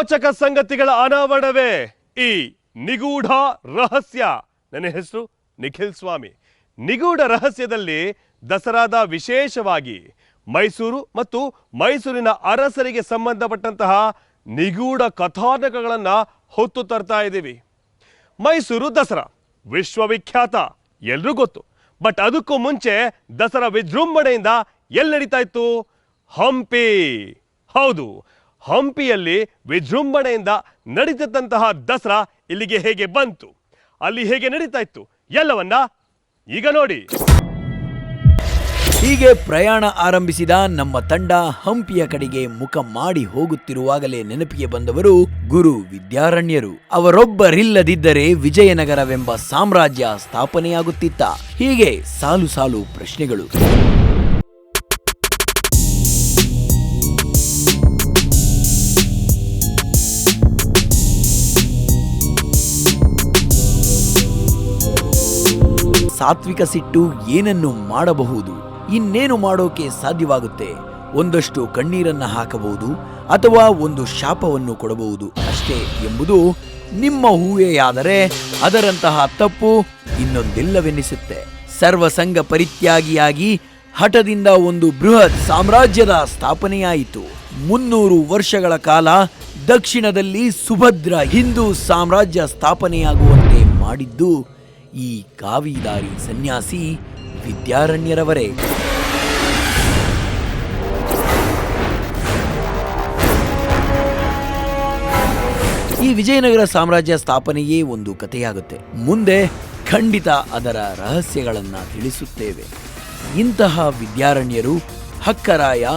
ರೋಚಕ ಸಂಗತಿಗಳ ಅನಾವರಣವೇ ಈ ನಿಗೂಢ ರಹಸ್ಯ. ನನ್ನ ಹೆಸರು ನಿಖಿಲ್ ಸ್ವಾಮಿ. ನಿಗೂಢ ರಹಸ್ಯದಲ್ಲಿ ದಸರಾದ ವಿಶೇಷವಾಗಿ ಮೈಸೂರು ಮತ್ತು ಮೈಸೂರಿನ ಅರಸರಿಗೆ ಸಂಬಂಧಪಟ್ಟಂತಹ ನಿಗೂಢ ಕಥಾನಕಗಳನ್ನು ಹೊತ್ತು ತರ್ತಾ ಇದ್ದೀವಿ. ಮೈಸೂರು ದಸರಾ ವಿಶ್ವವಿಖ್ಯಾತ, ಎಲ್ರಿಗೂ ಗೊತ್ತು. ಬಟ್ ಅದಕ್ಕೂ ಮುಂಚೆ ದಸರಾ ವಿಜೃಂಭಣೆಯಿಂದ ಎಲ್ಲಿ ನಡೀತಾ ಇತ್ತು? ಹಂಪಿ. ಹೌದು ಹಂಪಿಯಲ್ಲಿ ವಿಜೃಂಭಣೆಯಿಂದ ನಡೀತಿದ್ದಂತಹ ದಸರಾ ಇಲ್ಲಿಗೆ ಹೇಗೆ ಬಂತು? ಅಲ್ಲಿ ಹೇಗೆ ನಡೀತಾ ಇತ್ತು? ಎಲ್ಲವನ್ನ ಈಗ ನೋಡಿ. ಹೀಗೆ ಪ್ರಯಾಣ ಆರಂಭಿಸಿದ ನಮ್ಮ ತಂಡ ಹಂಪಿಯ ಕಡೆಗೆ ಮುಖ ಮಾಡಿ ಹೋಗುತ್ತಿರುವಾಗಲೇ ನೆನಪಿಗೆ ಬಂದವರು ಗುರು ವಿದ್ಯಾರಣ್ಯರು. ಅವರೊಬ್ಬರಿಲ್ಲದಿದ್ದರೆ ವಿಜಯನಗರವೆಂಬ ಸಾಮ್ರಾಜ್ಯ ಸ್ಥಾಪನೆಯಾಗುತ್ತಿತ್ತ. ಹೀಗೆ ಸಾಲು ಸಾಲು ಪ್ರಶ್ನೆಗಳು. ಸಾತ್ವಿಕ ಸಿಟ್ಟು ಏನನ್ನು ಮಾಡಬಹುದು? ಇನ್ನೇನು ಮಾಡೋಕೆ ಸಾಧ್ಯವಾಗುತ್ತೆ? ಒಂದಷ್ಟು ಕಣ್ಣೀರನ್ನು ಹಾಕಬಹುದು ಅಥವಾ ಒಂದು ಶಾಪವನ್ನು ಕೊಡಬಹುದು? ಅಷ್ಟೇ ಎಂಬುದು ನಿಮ್ಮ ಹೂವೆಯಾದರೆ ಅದರಂತಹ ತಪ್ಪು ಇನ್ನೊಂದಿಲ್ಲವೆನಿಸುತ್ತೆ. ಸರ್ವಸಂಗ ಪರಿತ್ಯಾಗಿಯಾಗಿ ಹಠದಿಂದ ಒಂದು ಬೃಹತ್ ಸಾಮ್ರಾಜ್ಯದ ಸ್ಥಾಪನೆಯಾಯಿತು. ಮುನ್ನೂರು ವರ್ಷಗಳ ಕಾಲ ದಕ್ಷಿಣದಲ್ಲಿ ಸುಭದ್ರ ಹಿಂದೂ ಸಾಮ್ರಾಜ್ಯ ಸ್ಥಾಪನೆಯಾಗುವಂತೆ ಮಾಡಿದ್ದು ಈ ಕಾವಿದಾರಿ ಸನ್ಯಾಸಿ ವಿದ್ಯಾರಣ್ಯರವರೇ. ಈ ವಿಜಯನಗರ ಸಾಮ್ರಾಜ್ಯ ಸ್ಥಾಪನೆಯೇ ಒಂದು ಕಥೆಯಾಗುತ್ತೆ. ಮುಂದೆ ಖಂಡಿತ ಅದರ ರಹಸ್ಯಗಳನ್ನು ತಿಳಿಸುತ್ತೇವೆ. ಇಂತಹ ವಿದ್ಯಾರಣ್ಯರು ಹಕ್ಕರಾಯ,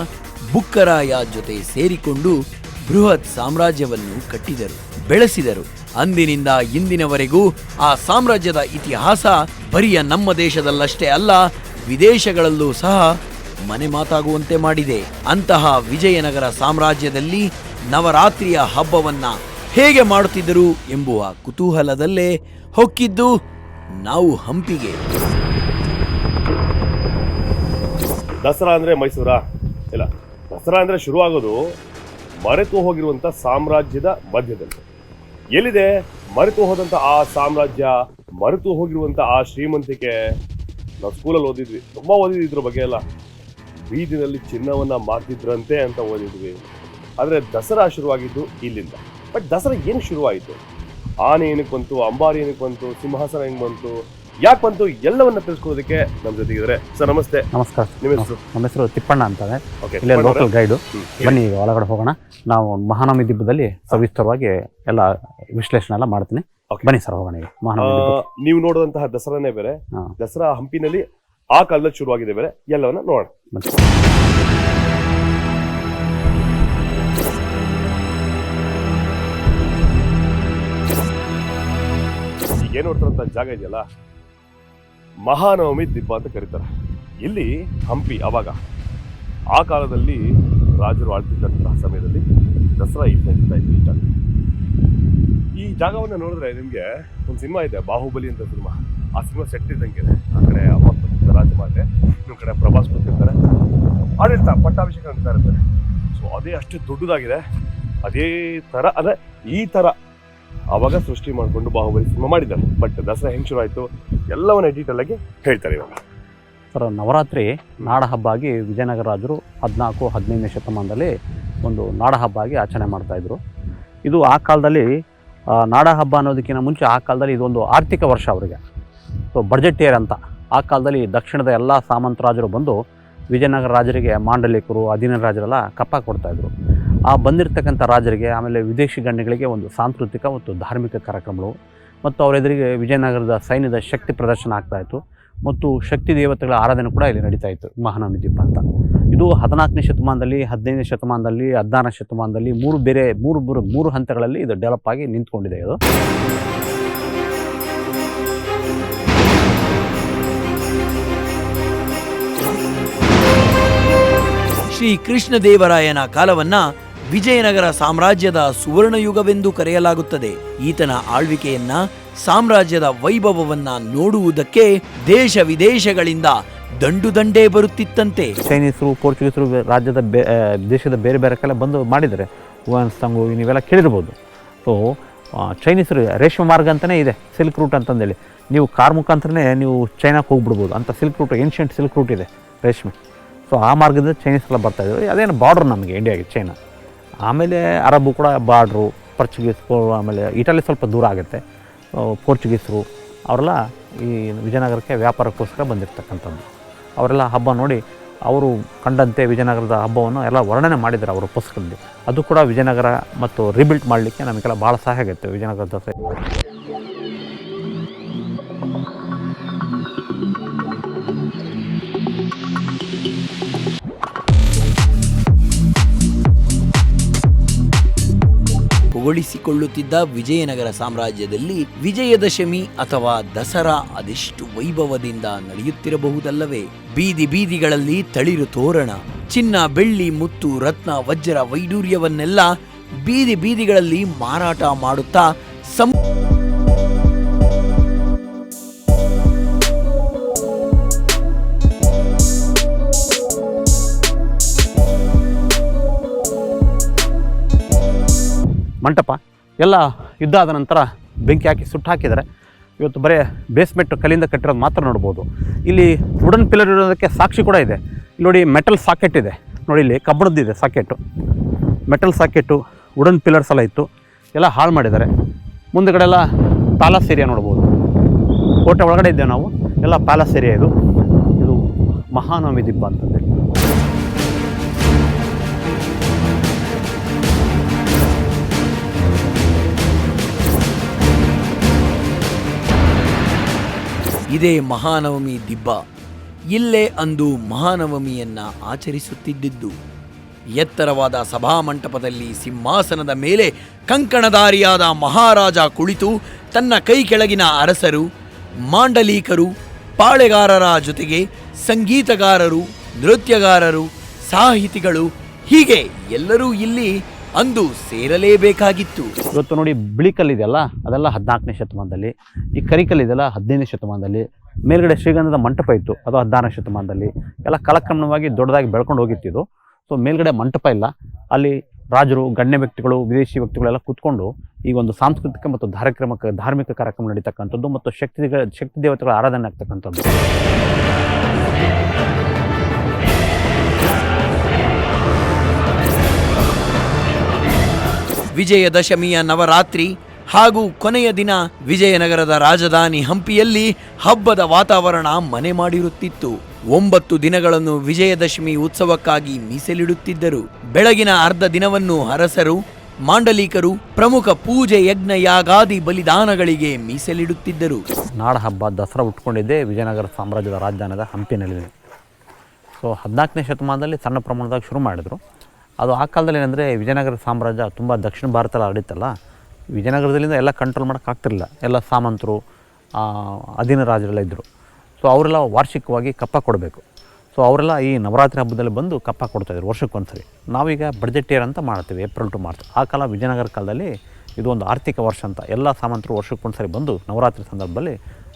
ಬುಕ್ಕರಾಯ ಜೊತೆ ಸೇರಿಕೊಂಡು ಬೃಹತ್ ಸಾಮ್ರಾಜ್ಯವನ್ನು ಕಟ್ಟಿದರು, ಬೆಳೆಸಿದರು. ಅಂದಿನಿಂದ ಇಂದಿನವರೆಗೂ ಆ ಸಾಮ್ರಾಜ್ಯದ ಇತಿಹಾಸ ಬರಿಯ ನಮ್ಮ ದೇಶದಲ್ಲಷ್ಟೇ ಅಲ್ಲ, ವಿದೇಶಗಳಲ್ಲೂ ಸಹ ಮನೆ ಮಾತಾಗುವಂತೆ ಮಾಡಿದೆ. ಅಂತಹ ವಿಜಯನಗರ ಸಾಮ್ರಾಜ್ಯದಲ್ಲಿ ನವರಾತ್ರಿಯ ಹಬ್ಬವನ್ನ ಹೇಗೆ ಮಾಡುತ್ತಿದ್ದರು ಎಂಬುವ ಕುತೂಹಲದಲ್ಲೇ ಹೊಕ್ಕಿದ್ದು ನಾವು ಹಂಪಿಗೆ. ದಸರಾ ಅಂದ್ರೆ ಮೈಸೂರಾ? ಇಲ್ಲ, ದಸರಾ ಅಂದ್ರೆ ಶುರುವಾಗೋದು ಮರೆತು ಹೋಗಿರುವಂತ ಸಾಮ್ರಾಜ್ಯದ ಮಧ್ಯದಲ್ಲಿ. ಎಲ್ಲಿದೆ? ಮರೆತು ಹೋದಂತ ಆ ಸಾಮ್ರಾಜ್ಯ, ಮರೆತು ಹೋಗಿರುವಂತ ಆ ಶ್ರೀಮಂತಿಕೆ ನಾವು ಸ್ಕೂಲಲ್ಲಿ ಓದಿದ್ವಿ. ತುಂಬಾ ಓದಿದ್ವಿ ಇದ್ರ ಬಗ್ಗೆ ಎಲ್ಲ. ಬೀದಿನಲ್ಲಿ ಚಿನ್ನವನ್ನ ಮಾರ್ತಿದ್ರಂತೆ ಅಂತ ಓದಿದ್ವಿ. ಆದ್ರೆ ದಸರಾ ಶುರುವಾಗಿದ್ದು ಇಲ್ಲಿಂದ. ಬಟ್ ದಸರಾ ಏನು ಶುರುವಾಯಿತು? ಆನೆ ಏನಕ್ಕೆ ಬಂತು? ಅಂಬಾರಿ ಏನಕ್ಕೆ ಬಂತು? ಸಿಂಹಾಸನ ಹೆಂಗ್ ಬಂತು? ಯಾಕೆ ಬಂತು ಎಲ್ಲವನ್ನ ತಿಳಿಸ್ಕೊಳ್ಳೋದಕ್ಕೆ ನಮ್ಮ ಜೊತೆಗಿದ್ರೆ? ಸರ್ ನಮಸ್ತೆ. ನಮಸ್ಕಾರ. ನಿಮ್ಮ ಹೆಸರು? ನಮ್ಮ ಹೆಸರು ತಿಪ್ಪಣ್ಣ ಅಂತಾನೆ ಓಕೆ ಇಲ್ಲೇ ಲೋಕಲ್ ಗೈಡು ಬನ್ನಿ ಈಗ ಒಳಗಡೆ ಹೋಗೋಣ. ನಾವು ಮಹಾನವಮಿ ದಿಬ್ಬದಲ್ಲಿ ಸವಿಸ್ತರವಾಗಿ ಎಲ್ಲ ವಿಶ್ಲೇಷಣೆ ಎಲ್ಲ ಮಾಡ್ತೀನಿ. Okay. ಬನ್ನಿ ಸರ್ ಹೋಗೋಣ ಈಗ. ಮಹಾನವಮಿ ದಿಬ್ಬಕ್ಕೆ. ನೀವು ನೋಡಿದಂತಹ ದಸರಾನೇ ಬೇರೆ. ಹಾ. ದಸರಾ ಹಂಪಿನಲ್ಲಿ ಆ ಕಾಲದಲ್ಲಿ ಶುರುವಾಗಿದೆ ಬೇರೆ. ಎಲ್ಲವನ್ನ ನೋಡೋಣ. ಬನ್ನಿ. ಏನ್ ನೋಡ್ತಾರಂತ ಜಾಗ ಇದೆಯಲ್ಲ? ಮಹಾನವಮಿ ದಿಬ್ಬ ಅಂತ ಕರೀತಾರೆ. ಇಲ್ಲಿ ಹಂಪಿ ಅವಾಗ, ಆ ಕಾಲದಲ್ಲಿ ರಾಜರು ಆಳ್ತಿದ್ದಂತಹ ಸಮಯದಲ್ಲಿ ದಸರಾ ಇಲ್ಲಿ ನಡೀತಾ ಇತ್ತು ಈ ಜಾಗ. ಈ ಜಾಗವನ್ನು ನೋಡಿದ್ರೆ ನಿಮಗೆ ಒಂದು ಸಿನಿಮಾ ಇದೆ, ಬಾಹುಬಲಿ ಅಂತ ಸಿನಿಮಾ. ಆ ಸಿನಿಮಾ ಸೆಟ್ ಇದ್ದಂಗೆ ಇದೆ. ಆ ಕಡೆ ಅಮ್ಮ ಕೂತಿರ್ತಾರೆ ರಾಜಮಾತೆ, ಇನ್ನೊಂದು ಕಡೆ ಪ್ರಭಾಸ್ ಕೂತಿರ್ತಾರೆ ಆಡಳಿತ, ಪಟ್ಟಾಭಿಷೇಕ ಅಂತ ಇರ್ತಾರೆ ಸೊ ಅದೇ ಅಷ್ಟು ದೊಡ್ಡದಾಗಿದೆ. ಅದೇ ಥರ ಅದೇ ಈ ತರ ಅವಾಗ ಸೃಷ್ಟಿ ಮಾಡಿಕೊಂಡು ಬಾಹುಬಲಿ ಸಿನಿಮಾ ಮಾಡಿದ್ದಾರೆ. ಬಟ್ ದಸರಾ ಹೆಂಗೆ ಶುರು ಆಯಿತು, ಎಲ್ಲವನ್ನ ಎಡಿಟಲ್ ಆಗಿ ಹೇಳ್ತಾರೆ ಇವಾಗ. ಸರ್, ನವರಾತ್ರಿ ನಾಡಹಬ್ಬ ಆಗಿ ವಿಜಯನಗರ ರಾಜರು ಹದಿನಾಲ್ಕು, ಹದಿನೈದನೇ ಶತಮಾನದಲ್ಲಿ ಒಂದು ನಾಡಹಬ್ಬ ಆಗಿ ಆಚರಣೆ ಮಾಡ್ತಾಯಿದ್ರು ಇದು ಆ ಕಾಲದಲ್ಲಿ ನಾಡಹಬ್ಬ ನಾಡ ಹಬ್ಬ ಅನ್ನೋದಕ್ಕಿಂತ ಮುಂಚೆ ಆ ಕಾಲದಲ್ಲಿ ಇದೊಂದು ಆರ್ಥಿಕ ವರ್ಷ ಅವರಿಗೆ. ಸೊ ಬಡ್ಜೆಟ್ ಇಯರ್ ಅಂತ. ಆ ಕಾಲದಲ್ಲಿ ದಕ್ಷಿಣದ ಎಲ್ಲ ಸಾಮಂತ ರಾಜರು ಬಂದು ವಿಜಯನಗರ ರಾಜರಿಗೆ ಮಾಂಡಲಿಕರು, ಅಧೀನ ರಾಜರೆಲ್ಲ ಕಪ್ಪ ಕೊಡ್ತಾಯಿದ್ರು ಆ ಬಂದಿರತಕ್ಕಂಥ ರಾಜರಿಗೆ, ಆಮೇಲೆ ವಿದೇಶಿ ಗಣ್ಯಗಳಿಗೆ ಒಂದು ಸಾಂಸ್ಕೃತಿಕ ಮತ್ತು ಧಾರ್ಮಿಕ ಕಾರ್ಯಕ್ರಮಗಳು ಮತ್ತು ಅವರ ಎದುರಿಗೆ ವಿಜಯನಗರದ ಸೈನ್ಯದ ಶಕ್ತಿ ಪ್ರದರ್ಶನ ಆಗ್ತಾ ಇತ್ತು ಮತ್ತು ಶಕ್ತಿ ದೇವತೆಗಳ ಆರಾಧನೆ ಕೂಡ ಇಲ್ಲಿ ನಡೀತಾ ಇತ್ತು, ಮಹಾನವಮಿ ದೀಪ ಅಂತ. ಇದು ಹದಿನಾಲ್ಕನೇ ಶತಮಾನದಲ್ಲಿ, ಹದಿನೈದನೇ ಶತಮಾನದಲ್ಲಿ, ಹದಿನಾರನೇ ಶತಮಾನದಲ್ಲಿ ಮೂರು ಬೇರೆ, ಮೂರು ಮೂರು ಮೂರು ಹಂತಗಳಲ್ಲಿ ಇದು ಡೆವಲಪ್ ಆಗಿ ನಿಂತ್ಕೊಂಡಿದೆ ಇದು. ಶ್ರೀ ಕೃಷ್ಣದೇವರಾಯನ ಕಾಲವನ್ನ ವಿಜಯನಗರ ಸಾಮ್ರಾಜ್ಯದ ಸುವರ್ಣಯುಗವೆಂದು ಕರೆಯಲಾಗುತ್ತದೆ. ಈತನ ಆಳ್ವಿಕೆಯನ್ನ ಸಾಮ್ರಾಜ್ಯದ ವೈಭವವನ್ನ ನೋಡುವುದಕ್ಕೆ ದೇಶ ವಿದೇಶಗಳಿಂದ ದಂಡು ದಂಡೇ ಬರುತ್ತಿತ್ತಂತೆ. ಚೈನೀಸರು ಪೋರ್ಚುಗೀಸರು ರಾಜ್ಯದ ದೇಶದ ಬೇರೆ ಬೇರೆ ಕಡೆ ಬಂದು ಮಾಡಿದ್ದಾರೆ. ತಂಗು ನೀವೆಲ್ಲ ಕೇಳಿರ್ಬೋದು. ಸೊ ಚೈನೀಸರು ರೇಷ್ಮೆ ಮಾರ್ಗ ಅಂತಲೇ ಇದೆ ಸಿಲ್ಕ್ ರೂಟ್ ಅಂತಂದೇಳಿ. ನೀವು ಕಾರ್ ಮುಖಾಂತರನೇ ನೀವು ಚೈನಾಕ್ಕೆ ಹೋಗ್ಬಿಡ್ಬೋದು. ಅಂತ silk route ancient silk route ಇದೆ, ರೇಷ್ಮೆ. ಸೊ ಆ ಮಾರ್ಗದಿಂದ ಚೈನೀಸ್ ಎಲ್ಲ ಬರ್ತಾಯಿದ್ರು ಅದೇನು ಬಾರ್ಡ್ರ್ ನಮಗೆ ಇಂಡಿಯಾಗೆ ಚೈನಾ ಆಮೇಲೆ ಅರಬ್ಬು ಕೂಡ ಬಾರ್ಡ್ರು, ಪರ್ಚುಗೀಸ್ ಆಮೇಲೆ ಇಟಲಿ ಸ್ವಲ್ಪ ದೂರ ಆಗುತ್ತೆ. ಪೋರ್ಚುಗೀಸ್ರು, ಅವರೆಲ್ಲ ಈ ವಿಜಯನಗರಕ್ಕೆ ವ್ಯಾಪಾರಕ್ಕೋಸ್ಕರ ಬಂದಿರತಕ್ಕಂಥದ್ದು. ಅವರೆಲ್ಲ ಹಬ್ಬ ನೋಡಿ ಅವರು ಕಂಡಂತೆ ವಿಜಯನಗರದ ಹಬ್ಬವನ್ನು ಎಲ್ಲ ವರ್ಣನೆ ಮಾಡಿದ್ದಾರೆ ಅವರ ಪುಸ್ತಕದಲ್ಲಿ. ಅದು ಕೂಡ ವಿಜಯನಗರ ಮತ್ತು ರಿಬಿಲ್ಟ್ ಮಾಡಲಿಕ್ಕೆ ನಮಗೆಲ್ಲ ಭಾಳ ಸಹಾಯ ಆಗುತ್ತೆ ವಿಜಯನಗರದ ಹೊಗಳಿಸಿಕೊಳ್ಳುತ್ತಿದ್ದ ವಿಜಯನಗರ ಸಾಮ್ರಾಜ್ಯದಲ್ಲಿ ವಿಜಯದಶಮಿ ಅಥವಾ ದಸರಾ ಅದೆಷ್ಟು ವೈಭವದಿಂದ ನಡೆಯುತ್ತಿರಬಹುದಲ್ಲವೇ? ಬೀದಿ ಬೀದಿಗಳಲ್ಲಿ ತಳಿರು ತೋರಣ, ಚಿನ್ನ, ಬೆಳ್ಳಿ, ಮುತ್ತು, ರತ್ನ, ವಜ್ರ, ವೈಡೂರ್ಯವನ್ನೆಲ್ಲ ಬೀದಿ ಬೀದಿಗಳಲ್ಲಿ ಮಾರಾಟ ಮಾಡುತ್ತಾ ಸಂ ಮಂಟಪ ಎಲ್ಲ ಆದ ನಂತರ ಬೆಂಕಿ ಹಾಕಿ ಸುಟ್ಟು ಹಾಕಿದ್ದಾರೆ ಇವತ್ತು ಬರೀ ಬೇಸ್ಮೆಂಟ್ ಕಲ್ಲಿಂದ ಕಟ್ಟಿರೋದು ಮಾತ್ರ ನೋಡ್ಬೋದು. ಇಲ್ಲಿ ವುಡನ್ ಪಿಲ್ಲರ್ ಇರೋದಕ್ಕೆ ಸಾಕ್ಷಿ ಕೂಡ ಇದೆ. ಇಲ್ಲಿ ನೋಡಿ ಮೆಟಲ್ ಸಾಕೆಟ್ ಇದೆ. ನೋಡಿ ಇಲ್ಲಿ ಕಬ್ಬಣದ್ದಿದೆ socket metal socket wooden pillars ಎಲ್ಲ ಇತ್ತು. ಎಲ್ಲ ಹಾಳು ಮಾಡಿದ್ದಾರೆ. ಮುಂದುಗಡೆ ಎಲ್ಲ ಪ್ಯಾಲಸ್ ಏರಿಯಾ ನೋಡ್ಬೋದು. ಕೋಟೆ ಒಳಗಡೆ ಇದ್ದೇವೆ ನಾವು. ಎಲ್ಲ ಪ್ಯಾಲಸ್ ಏರಿಯಾ ಇದು. ಇದು ಮಹಾನವಮಿ ದಿಬ್ಬ ಅಂತಂದೇಳಿ. ಇದೇ ಮಹಾನವಮಿ ದಿಬ್ಬ. ಇಲ್ಲೇ ಅಂದು ಮಹಾನವಮಿಯನ್ನು ಆಚರಿಸುತ್ತಿದ್ದಿದ್ದು. ಎತ್ತರವಾದ ಸಭಾಮಂಟಪದಲ್ಲಿ ಸಿಂಹಾಸನದ ಮೇಲೆ ಕಂಕಣಧಾರಿಯಾದ ಮಹಾರಾಜ ಕುಳಿತು ತನ್ನ ಕೈ ಕೆಳಗಿನ ಅರಸರು, ಮಾಂಡಲೀಕರು, ಪಾಳೆಗಾರರ ಜೊತೆಗೆ ಸಂಗೀತಗಾರರು, ನೃತ್ಯಗಾರರು, ಸಾಹಿತಿಗಳು ಹೀಗೆ ಎಲ್ಲರೂ ಇಲ್ಲಿ ಅಂದು ಸೇರಲೇಬೇಕಾಗಿತ್ತು. ಇವತ್ತು ನೋಡಿ ಬಿಳಿ ಕಲ್ಲಿದೆಯಲ್ಲ, ಅದೆಲ್ಲ ಹದಿನಾಲ್ಕನೇ ಶತಮಾನದಲ್ಲಿ. ಈ ಕರಿಕಲ್ಲಿದೆಯಲ್ಲ ಹದಿನೈದನೇ ಶತಮಾನದಲ್ಲಿ. ಮೇಲ್ಗಡೆ ಶ್ರೀಗಂಧದ ಮಂಟಪ ಇತ್ತು, ಅದು ಹದಿನಾರನೇ ಶತಮಾನದಲ್ಲಿ. ಎಲ್ಲ ಕಾಲಕ್ರಮವಾಗಿ ದೊಡ್ಡದಾಗಿ ಬೆಳ್ಕೊಂಡು ಹೋಗಿತ್ತು ಇದು. ಸೊ ಮೇಲ್ಗಡೆ ಮಂಟಪ ಇಲ್ಲ. ಅಲ್ಲಿ ರಾಜರು, ಗಣ್ಯ ವ್ಯಕ್ತಿಗಳು, ವಿದೇಶಿ ವ್ಯಕ್ತಿಗಳೆಲ್ಲ ಕೂತ್ಕೊಂಡು ಈ ಒಂದು ಸಾಂಸ್ಕೃತಿಕ ಮತ್ತು ಧಾರ್ಯಕ್ರಮ, ಧಾರ್ಮಿಕ ಕಾರ್ಯಕ್ರಮ ನಡೀತಕ್ಕಂಥದ್ದು ಮತ್ತು ಶಕ್ತಿ ಶಕ್ತಿ ದೇವತೆಗಳ ಆರಾಧನೆ ಆಗ್ತಕ್ಕಂಥದ್ದು. ವಿಜಯದಶಮಿಯ ನವರಾತ್ರಿ ಹಾಗೂ ಕೊನೆಯ ದಿನ ವಿಜಯನಗರದ ರಾಜಧಾನಿ ಹಂಪಿಯಲ್ಲಿ ಹಬ್ಬದ ವಾತಾವರಣ ಮನೆ ಮಾಡಿರುತ್ತಿತ್ತು. ಒಂಬತ್ತು ದಿನಗಳನ್ನು ವಿಜಯದಶಮಿ ಉತ್ಸವಕ್ಕಾಗಿ ಮೀಸಲಿಡುತ್ತಿದ್ದರು. ಬೆಳಗಿನ ಅರ್ಧ ದಿನವನ್ನು ಅರಸರು, ಮಾಂಡಲಿಕರು, ಪ್ರಮುಖ ಪೂಜೆ ಯಜ್ಞ ಯಾಗಾದಿ ಬಲಿದಾನಗಳಿಗೆ ಮೀಸಲಿಡುತ್ತಿದ್ದರು. ನಾಡ ಹಬ್ಬ ದಸರಾ ಉಟ್ಕೊಂಡಿದ್ದೆ ವಿಜಯನಗರ ಸಾಮ್ರಾಜ್ಯದ ರಾಜಧಾನದ ಹಂಪಿನಲ್ಲಿದೆ ಸೊ ಹದಿನಾಲ್ಕನೇ ಶತಮಾನದಲ್ಲಿ ಸಣ್ಣ ಪ್ರಮಾಣದಾಗ ಶುರು ಮಾಡಿದರು. ಅದು ಆ ಕಾಲದಲ್ಲಿ ಏನಂದರೆ ವಿಜಯನಗರ ಸಾಮ್ರಾಜ್ಯ ತುಂಬ ದಕ್ಷಿಣ ಭಾರತದಲ್ಲಿ ಹರಡಿತ್ತಲ್ಲ? ವಿಜಯನಗರದಲ್ಲಿಂದ ಎಲ್ಲ ಕಂಟ್ರೋಲ್ ಮಾಡೋಕ್ಕಾಗ್ತಿರಲಿಲ್ಲ ಎಲ್ಲ ಸಾಮಂತರು ಅಧೀನ ರಾಜರೆಲ್ಲ ಇದ್ದರು ಸೊ ಅವರೆಲ್ಲ ವಾರ್ಷಿಕವಾಗಿ ಕಪ್ಪ ಕೊಡಬೇಕು. ಸೊ ಅವರೆಲ್ಲ ಈ ನವರಾತ್ರಿ ಹಬ್ಬದಲ್ಲಿ ಬಂದು ಕಪ್ಪ ಕೊಡ್ತಾಯಿದ್ರು ವರ್ಷಕ್ಕೊಂದ್ಸರಿ. ನಾವೀಗ ಬಡ್ಜೆಟ್ ಇಯರ್ ಅಂತ ಮಾಡ್ತೀವಿ ಏಪ್ರಿಲ್ ಟು ಮಾರ್ಚ್ ಆ ಕಾಲ ವಿಜಯನಗರ ಕಾಲದಲ್ಲಿ ಇದು ಒಂದು ಆರ್ಥಿಕ ವರ್ಷ ಅಂತ ಎಲ್ಲ ಸಾಮಂತರು ವರ್ಷಕ್ಕೊಂದ್ಸರಿ ಬಂದು ನವರಾತ್ರಿ ಸಂದರ್ಭದಲ್ಲಿ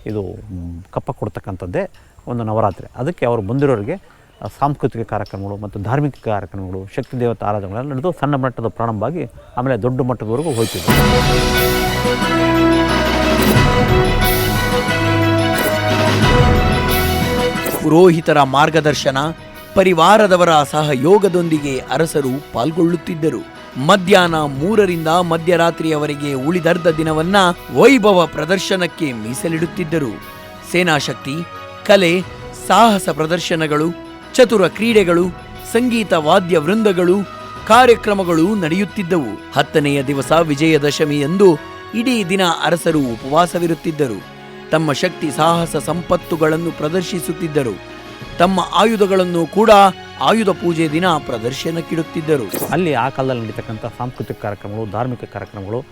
ಇದು ಕಪ್ಪ ಕೊಡ್ತಕ್ಕಂಥದ್ದೇ ಒಂದು ನವರಾತ್ರಿ. ಅದಕ್ಕೆ ಅವರು ಬಂದಿರೋರಿಗೆ ಸಾಂಸ್ಕೃತಿಕ ಕಾರ್ಯಕ್ರಮಗಳು ಮತ್ತು ಧಾರ್ಮಿಕ ಕಾರ್ಯಕ್ರಮಗಳು, ಶಕ್ತಿ ದೇವತಾ ಆರಾಧನೆಗಳೆಲ್ಲ ನಡೆದು ಸಣ್ಣ ಮಟ್ಟದ ಪ್ರಾರಂಭವಾಗಿ ಆಮೇಲೆ ದೊಡ್ಡ ಮಟ್ಟದವರೆಗೂ ಹೋಯ್ತಿದ್ರು ಪುರೋಹಿತರ ಮಾರ್ಗದರ್ಶನ, ಪರಿವಾರದವರ ಸಹಯೋಗದೊಂದಿಗೆ ಅರಸರು ಪಾಲ್ಗೊಳ್ಳುತ್ತಿದ್ದರು. ಮಧ್ಯಾಹ್ನ ಮೂರರಿಂದ ಮಧ್ಯರಾತ್ರಿಯವರೆಗೆ ಉಳಿದರ್ಧ ದಿನವನ್ನ ವೈಭವ ಪ್ರದರ್ಶನಕ್ಕೆ ಮೀಸಲಿಡುತ್ತಿದ್ದರು. ಸೇನಾಶಕ್ತಿ, ಕಲೆ, ಸಾಹಸ ಪ್ರದರ್ಶನಗಳು ಚತುರ ಕ್ರೀಡೆಗಳು, ಸಂಗೀತ ವಾದ್ಯ ವೃಂದಗಳು, ಕಾರ್ಯಕ್ರಮಗಳು ನಡೆಯುತ್ತಿದ್ದವು. ಹತ್ತನೆಯ ದಿವಸ ವಿಜಯದಶಮಿಯಂದು ಇಡೀ ದಿನ ಅರಸರು ಉಪವಾಸವಿರುತ್ತಿದ್ದರು. ತಮ್ಮ ಶಕ್ತಿ ಸಾಹಸ ಸಂಪತ್ತುಗಳನ್ನು ಪ್ರದರ್ಶಿಸುತ್ತಿದ್ದರು. ತಮ್ಮ ಆಯುಧಗಳನ್ನು ಕೂಡ ಆಯುಧ ಪೂಜೆ ದಿನ ಪ್ರದರ್ಶನಕ್ಕಿಡುತ್ತಿದ್ದರು. ಅಲ್ಲಿ ಆ ಕಾಲದಲ್ಲಿ ನಡೀತಕ್ಕಂಥ ಸಾಂಸ್ಕೃತಿಕ ಕಾರ್ಯಕ್ರಮಗಳು, ಧಾರ್ಮಿಕ ಕಾರ್ಯಕ್ರಮಗಳು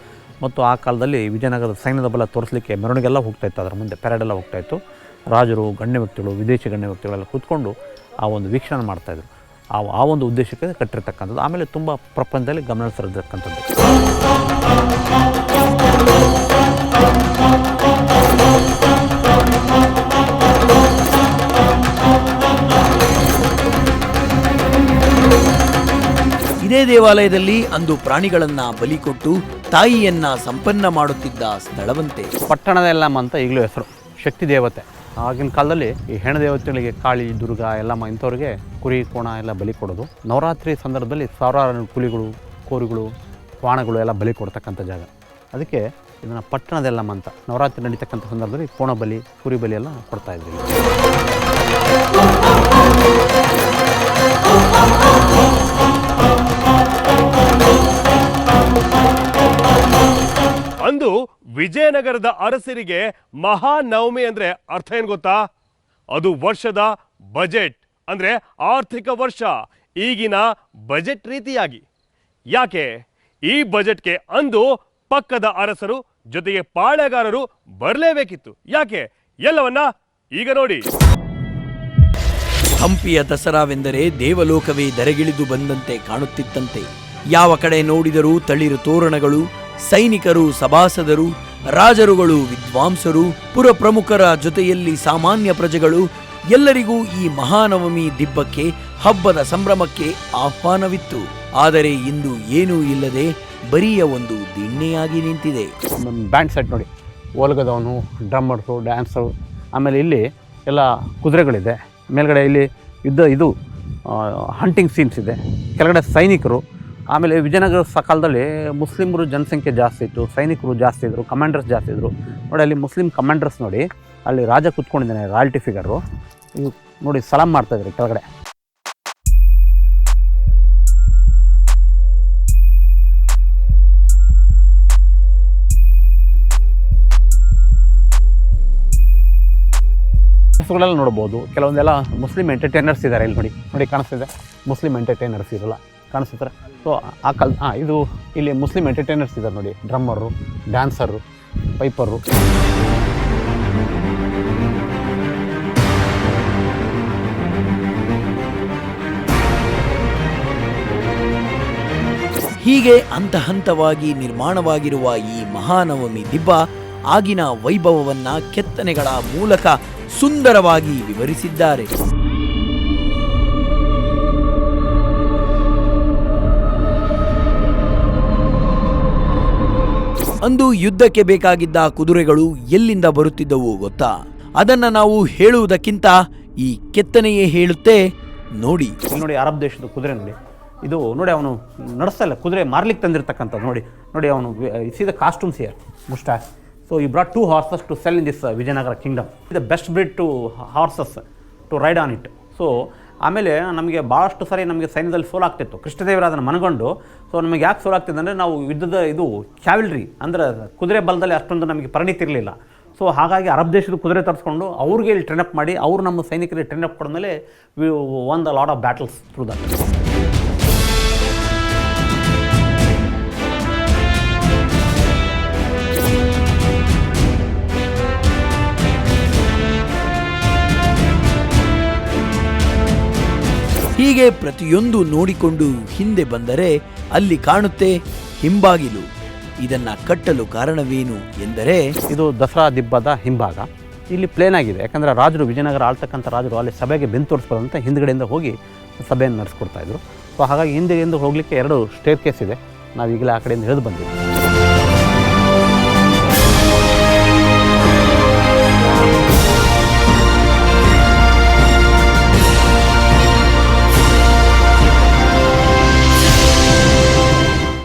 ಮತ್ತು ಆ ಕಾಲದಲ್ಲಿ ವಿಜಯನಗರದ ಸೈನ್ಯದ ಬಲ ತೋರಿಸಲಿಕ್ಕೆ ಮೆರವಣಿಗೆಲ್ಲ ಹೋಗ್ತಾ ಇತ್ತು. ಅದರ ಮುಂದೆ ಪೆರೇಡೆಲ್ಲ ಹೋಗ್ತಾ ಇತ್ತು. ರಾಜರು, ಗಣ್ಯ ವ್ಯಕ್ತಿಗಳು, ವಿದೇಶಿ ಗಣ್ಯ ವ್ಯಕ್ತಿಗಳೆಲ್ಲ ಕೂತ್ಕೊಂಡು ಆ ಒಂದು ವೀಕ್ಷಣೆ ಮಾಡ್ತಾಯಿದ್ರು ಆ ಆ ಒಂದು ಉದ್ದೇಶಕ್ಕೆ ಕಟ್ಟಿರ್ತಕ್ಕಂಥದ್ದು. ಆಮೇಲೆ ತುಂಬ ಪ್ರಪಂಚದಲ್ಲಿ ಗಮನ ಸೆಳೆದಿರ್ತಕ್ಕಂಥದ್ದು. ಇದೇ ದೇವಾಲಯದಲ್ಲಿ ಅಂದು ಪ್ರಾಣಿಗಳನ್ನ ಬಲಿ ಕೊಟ್ಟು ತಾಯಿಯನ್ನ ಸಂಪನ್ನ ಮಾಡುತ್ತಿದ್ದ ಸ್ಥಳವಂತೆ. ಪಟ್ಟಣದ ಎಲ್ಲಮ್ಮ ಅಂತ ಈಗಲೂ ಹೆಸರು. ಶಕ್ತಿ ದೇವತೆ. ಆಗಿನ ಕಾಲದಲ್ಲಿ ಈ ಹೆಣ್ಣು ದೇವತೆಗಳಿಗೆ ಕಾಳಿ, ದುರ್ಗ ಎಲ್ಲಮ್ಮ ಇಂಥವ್ರಿಗೆ ಕುರಿ, ಕೋಣ ಎಲ್ಲ ಬಲಿ ಕೊಡೋದು. ನವರಾತ್ರಿ ಸಂದರ್ಭದಲ್ಲಿ ಸಾವಿರಾರು ಕುಲಿಗಳು, ಕೋರಿಗಳು ವಾಣಗಳು ಎಲ್ಲ ಬಲಿ ಕೊಡ್ತಕ್ಕಂಥ ಜಾಗ. ಅದಕ್ಕೆ ಇದನ್ನು ಪಟ್ಟಣದೆಲ್ಲ ಎಲ್ಲಮ್ಮ ಅಂತ ನವರಾತ್ರಿ ನಡೀತಕ್ಕಂಥ ಸಂದರ್ಭದಲ್ಲಿ ಕೋಣ ಬಲಿ, ಕುರಿ ಬಲಿ ಎಲ್ಲ ಕೊಡ್ತಾ ವಿಜಯನಗರದ ಅರಸರಿಗೆ ಮಹಾನವಮಿ ಅಂದ್ರೆ ಅರ್ಥ ಏನ್ ಗೊತ್ತಾ? ಅದು ವರ್ಷದ ಬಜೆಟ್, ಅಂದ್ರೆ ಆರ್ಥಿಕ ವರ್ಷ, ಈಗಿನ ಬಜೆಟ್ ರೀತಿಯಾಗಿ. ಯಾಕೆ? ಈ ಬಜೆಟ್ಗೆ ಅಂದು ಪಕ್ಕದ ಅರಸರು ಜೊತೆಗೆ ಪಾಳೆಗಾರರು ಬರಲೇಬೇಕಿತ್ತು. ಯಾಕೆ? ಎಲ್ಲವನ್ನ ಈಗ ನೋಡಿ. ಹಂಪಿಯ ದಸರಾವೆಂದರೆ ದೇವಲೋಕವೇ ಧರೆಗಿಳಿದು ಬಂದಂತೆ ಕಾಣುತ್ತಿತ್ತಂತೆ ಯಾವ ಕಡೆ ನೋಡಿದರೂ ತಳಿರು ತೋರಣಗಳು, ಸೈನಿಕರು, ಸಭಾಸದರು ರಾಜರುಗಳು, ವಿದ್ವಾಂಸರು ಪುರ ಪ್ರಮುಖರ ಜೊತೆಯಲ್ಲಿ ಸಾಮಾನ್ಯ ಪ್ರಜೆಗಳು, ಎಲ್ಲರಿಗೂ ಈ ಮಹಾನವಮಿ ದಿಬ್ಬಕ್ಕೆ, ಹಬ್ಬದ ಸಂಭ್ರಮಕ್ಕೆ ಆಹ್ವಾನವಿತ್ತು. ಆದರೆ ಇಂದು ಏನೂ ಇಲ್ಲದೆ ಬರಿಯ ಒಂದು ದಿಣ್ಣೆಯಾಗಿ ನಿಂತಿದೆ. ಬ್ಯಾಂಡ್ ಸೆಟ್ ನೋಡಿ. ಓಲ್ಗದವನು, ಡ್ರಮ್ಮರ್ಸು, ಡ್ಯಾನ್ಸರು, ಆಮೇಲೆ ಇಲ್ಲಿ ಎಲ್ಲ ಕುದುರೆಗಳಿದೆ. ಮೇಲ್ಗಡೆ ಇಲ್ಲಿ ಯುದ್ಧ ಇದು ಹಂಟಿಂಗ್ ಸೀನ್ಸ್ ಇದೆ. ಕೆಳಗಡೆ ಸೈನಿಕರು ಆಮೇಲೆ ವಿಜಯನಗರ ಸಕಾಲದಲ್ಲಿ ಮುಸ್ಲಿಮರು ಜನಸಂಖ್ಯೆ ಜಾಸ್ತಿ ಇತ್ತು, ಸೈನಿಕರು ಜಾಸ್ತಿ ಇದ್ದರು ಕಮಾಂಡರ್ಸ್ ಜಾಸ್ತಿ ಇದ್ದರು ನೋಡಿ, ಅಲ್ಲಿ ಮುಸ್ಲಿಂ ಕಮಾಂಡರ್ಸ್ ನೋಡಿ, ಅಲ್ಲಿ ರಾಜ ಕೂತ್ಕೊಂಡಿದ್ದಾನೆ ರಾಯಲ್ಟಿ ಫಿಗರು ಇವು ನೋಡಿ ಸಲಾಮ್ ಮಾಡ್ತಾ ಇದ್ದಾರೆ ಕೆಳಗಡೆ. ನೋಡ್ಬೋದು. ಕೆಲವೊಂದೆಲ್ಲ ಮುಸ್ಲಿಂ ಎಂಟರ್ಟೈನರ್ಸ್ ಇದ್ದಾರೆ ಇಲ್ಲಿ ನೋಡಿ. ನೋಡಿ, ಕಾಣಿಸ್ತಿದೆ. ಮುಸ್ಲಿಂ ಎಂಟರ್ಟೈನರ್ಸ್ ಇರಲ್ಲ. ಕಾಣಿಸ್ತಿದ್ದಾರೆ ಸೊ ಆ ಕಲ್ ಇದು ಇಲ್ಲಿ ಮುಸ್ಲಿಂ ಎಂಟರ್ಟೈನರ್ಸ್ ಇದ್ದಾರೆ ನೋಡಿ. ಡ್ರಮ್ಮರು ಡ್ಯಾನ್ಸರು ಪೈಪರು ಹೀಗೆ ಹಂತ ಹಂತವಾಗಿ ನಿರ್ಮಾಣವಾಗಿರುವ ಈ ಮಹಾನವಮಿ ದಿಬ್ಬ ಆಗಿನ ವೈಭವವನ್ನ ಕೆತ್ತನೆಗಳ ಮೂಲಕ ಸುಂದರವಾಗಿ ವಿವರಿಸಿದ್ದಾರೆ. ಅಂದು ಯುದ್ಧಕ್ಕೆ ಬೇಕಾಗಿದ್ದ ಕುದುರೆಗಳು ಎಲ್ಲಿಂದ ಬರುತ್ತಿದ್ದವು ಗೊತ್ತಾ? ಅದನ್ನ ನಾವು ಹೇಳುವುದಕ್ಕಿಂತ ಈ ಕೆತ್ತನೆಯೇ ಹೇಳುತ್ತೆ ನೋಡಿ. ನೋಡಿ, ಅರಬ್ ದೇಶದ ಕುದುರೆ ನೋಡಿ. ಇದು ನೋಡಿ, ಅವನು ನಡೆಸಲ್ಲ ಕುದುರೆ ಮಾರ್ಲಿಕ್ಕೆ ತಂದಿರತಕ್ಕಂಥ ನೋಡಿ. ನೋಡಿ, ಅವನು see the costumes here moustaches so ಈ brought two horses to sell in this Vijayanagara kingdom the best breed to horses to ride on it so ಆಮೇಲೆ ನಮಗೆ ಭಾಳಷ್ಟು ಸಾರಿ ನಮಗೆ ಸೈನ್ಯದಲ್ಲಿ ಸೋಲಾಗ್ತಿತ್ತು. ಕೃಷ್ಣದೇವರ ಅದನ್ನು ಮನಗೊಂಡು. ಸೊ ನಮಗೆ ಯಾಕೆ ಸೋಲಾಗ್ತಿದೆ ಅಂದರೆ ನಾವು ಯುದ್ಧದ ಇದು ಚಾವಿಲ್ರಿ ಅಂದರೆ ಕುದುರೆ ಬಲದಲ್ಲಿ ಅಷ್ಟೊಂದು ನಮಗೆ ಪರಿಣಿತಿ ಇರಲಿಲ್ಲ ಸೊ ಹಾಗಾಗಿ ಅರಬ್ ದೇಶದ ಕುದುರೆ ತರಿಸ್ಕೊಂಡು ಅವ್ರಿಗೆ ಇಲ್ಲಿ ಟ್ರೈನ್ ಅಪ್ ಮಾಡಿ, ಅವರು ನಮ್ಮ ಸೈನಿಕರಿಗೆ train up ಕೊಡ್ಮೇಲೆ we won the lot of battles through that ಹೀಗೆ ಪ್ರತಿಯೊಂದು ನೋಡಿಕೊಂಡು ಹಿಂದೆ ಬಂದರೆ ಅಲ್ಲಿ ಕಾಣುತ್ತೆ ಹಿಂಬಾಗಿಲು. ಇದನ್ನ ಕಟ್ಟಲು ಕಾರಣವೇನು ಎಂದರೆ ಇದು ದಸರಾ ದಿಬ್ಬದ ಹಿಂಭಾಗ. ಇಲ್ಲಿ ಪ್ಲೇನ್ ಆಗಿದೆ. ಯಾಕಂದರೆ ರಾಜರು, ವಿಜಯನಗರ ಆಳ್ತಕ್ಕಂಥ ರಾಜರು ಅಲ್ಲಿ ಸಭೆಗೆ ಬೆನ್ ತೋರಿಸ್ಬೋದಂತ ಹಿಂದ್ಗಡೆಯಿಂದ ಹೋಗಿ ಸಭೆಯನ್ನು ನಡೆಸ್ಕೊಡ್ತಾ ಇದ್ರು. ಸೊ ಹಾಗಾಗಿ ಹಿಂದೆಯಿಂದ ಹೋಗಲಿಕ್ಕೆ ಎರಡು ಸ್ಟೇರ್ ಕೇಸ್ ಇದೆ. ನಾವು ಈಗಲೇ ಆ ಕಡೆಯಿಂದ ಹೇಳಿದು ಬಂದಿದ್ದೀವಿ.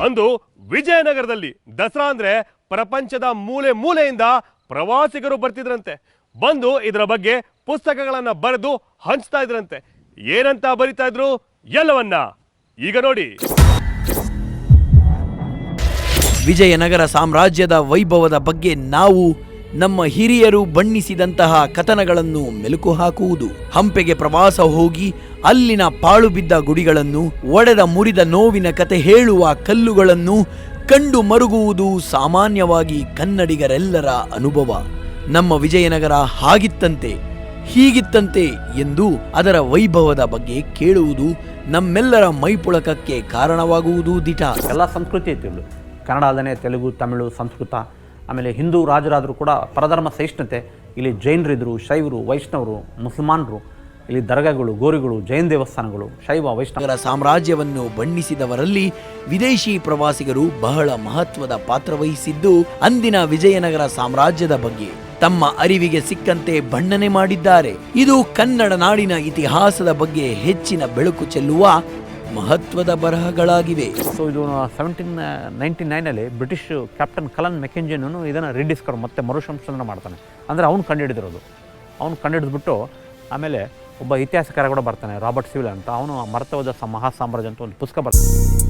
ಅಂದು ವಿಜಯನಗರದಲ್ಲಿ ದಸರಾ ಅಂದ್ರೆ ಪ್ರಪಂಚದ ಮೂಲೆ ಮೂಲೆಯಿಂದ ಪ್ರವಾಸಿಗರು ಬರ್ತಿದ್ರಂತೆ. ಬಂದು ಇದರ ಬಗ್ಗೆ ಪುಸ್ತಕಗಳನ್ನ ಬರೆದು ಹಂಚ್ತಾ ಇದ್ರಂತೆ. ಏನಂತ ಬರಿತಾ ಇದ್ರು? ಎಲ್ಲವನ್ನ ಈಗ ನೋಡಿ. ವಿಜಯನಗರ ಸಾಮ್ರಾಜ್ಯದ ವೈಭವದ ಬಗ್ಗೆ ನಾವು ನಮ್ಮ ಹಿರಿಯರು ಬಣ್ಣಿಸಿದಂತಹ ಕಥನಗಳನ್ನು ಮೆಲುಕು ಹಾಕುವುದು. ಹಂಪೆಗೆ ಪ್ರವಾಸ ಹೋಗಿ ಅಲ್ಲಿನ ಪಾಳುಬಿದ್ದ ಗುಡಿಗಳನ್ನು, ಒಡೆದ ಮುರಿದ ನೋವಿನ ಕತೆ ಹೇಳುವ ಕಲ್ಲುಗಳನ್ನು ಕಂಡು ಮರುಗುವುದು ಸಾಮಾನ್ಯವಾಗಿ ಕನ್ನಡಿಗರೆಲ್ಲರ ಅನುಭವ. ನಮ್ಮ ವಿಜಯನಗರ ಹಾಗಿತ್ತಂತೆ, ಹೀಗಿತ್ತಂತೆ ಎಂದು ಅದರ ವೈಭವದ ಬಗ್ಗೆ ಕೇಳುವುದು ನಮ್ಮೆಲ್ಲರ ಮೈಪುಳಕಕ್ಕೆ ಕಾರಣವಾಗುವುದು ದಿಟ. ಎಲ್ಲ ಸಂಸ್ಕೃತಿ ಇತ್ತು ಕನ್ನಡ ಅಲ್ಲದೆ ತೆಲುಗು, ತಮಿಳು, ಸಂಸ್ಕೃತ ಆಮೇಲೆ ಹಿಂದೂ ರಾಜರಾದರೂ ಕೂಡ ಪರಧರ್ಮ ಸಹಿಷ್ಣುತೆ ಇಲ್ಲಿ ಜೈನರಿದ್ದರು ಶೈವರು, ವೈಷ್ಣವರು, ಮುಸಲ್ಮಾನರು, ಇಲ್ಲಿ ದರ್ಗಾಗಳು, ಗೋರಿಗಳು, ಜೈನ ದೇವಸ್ಥಾನಗಳು, ಶೈವ ವೈಷ್ಣವರ ಸಾಮ್ರಾಜ್ಯವನ್ನು ಬಣ್ಣಿಸಿದವರಲ್ಲಿ ವಿದೇಶಿ ಪ್ರವಾಸಿಗರು ಬಹಳ ಮಹತ್ವದ ಪಾತ್ರ ವಹಿಸಿದ್ದು ಅಂದಿನ ವಿಜಯನಗರ ಸಾಮ್ರಾಜ್ಯದ ಬಗ್ಗೆ. ತಮ್ಮ ಅರಿವಿಗೆ ಸಿಕ್ಕಂತೆ ಬಣ್ಣನೆ ಮಾಡಿದ್ದಾರೆ. ಇದು ಕನ್ನಡ ನಾಡಿನ ಇತಿಹಾಸದ ಬಗ್ಗೆ ಹೆಚ್ಚಿನ ಬೆಳಕು ಚೆಲ್ಲುವ ಮಹತ್ವದ ಬರಹಗಳಾಗಿವೆ. ಸೊ ಇದು ಸೆವೆಂಟೀನ್ ನೈಂಟಿ ನೈನಲ್ಲಿ ಬ್ರಿಟಿಷ್ ಕ್ಯಾಪ್ಟನ್ ಕಲನ್ ಮೆಕೆಂಜಿನೂ ಇದನ್ನು ರಿಡಿಸ್ಕರ್ ಮತ್ತೆ ಮರುಸಂಶೋಧನೆ ಮಾಡ್ತಾನೆ. ಅಂದರೆ ಅವ್ನು ಕಂಡುಹಿಡಿದಿರೋದು. ಅವ್ನು ಕಂಡುಹಿಡಿದ್ಬಿಟ್ಟು ಆಮೇಲೆ ಒಬ್ಬ ಇತಿಹಾಸಕಾರ ಕೂಡ ಬರ್ತಾನೆ, ರಾಬರ್ಟ್ ಸಿವಿಲ್ ಅಂತ. ಅವನು ಮರೆತ ಹೋದ ಸ ಮಹಾ ಸಾಮ್ರಾಜ್ಯ ಅಂತ ಒಂದು ಪುಸ್ತಕ ಬರ್ತಾನೆ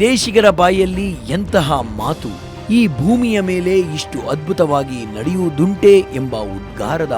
ವಿದೇಶಿಗರ ಬಾಯಲ್ಲಿ ಎಂತಹ ಮಾತು ಈ ಭೂಮಿಯ ಮೇಲೆ ಇಷ್ಟು ಅದ್ಭುತವಾಗಿ ನಡೆಯುವುದುಂಟೆ ಎಂಬ ಉದ್ಗಾರದ